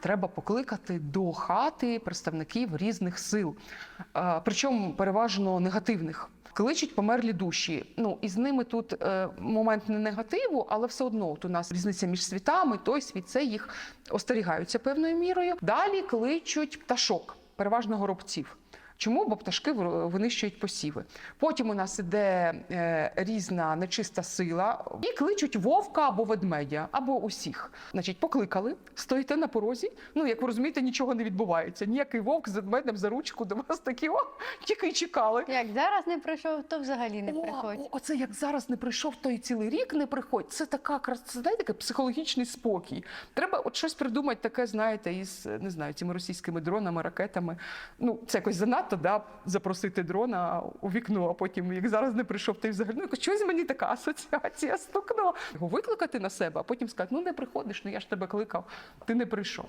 Треба покликати до хати представників різних сил, причому переважно негативних. Кличуть померлі душі. Ну і з ними тут е, момент не негативу, але все одно от у нас різниця між світами. Той світ це їх остерігаються певною мірою. Далі кличуть пташок, переважно горобців. Чому? Бо пташки винищують посіви. Потім у нас іде е, різна нечиста сила, і кличуть вовка або ведмедя, або усіх. Значить, покликали, стоїте на порозі. Ну, як ви розумієте, нічого не відбувається. Ніякий вовк з ведмедем за ручку до вас такі о, тільки й чекали. Як зараз не прийшов, то взагалі не О, приходь. оце як зараз не прийшов, то і цілий рік не приходь. Це така крас- це, знаєте, такий психологічний спокій. Треба от щось придумати таке, знаєте, із не знаю, цими російськими дронами, ракетами. Ну, це якось занадто, да, запросити дрона у вікно, а потім, як зараз не прийшов, ти взагалі ну, щось мені така асоціація стукнула. Його викликати на себе, а потім сказати, ну не приходиш, ну я ж тебе кликав, ти не прийшов.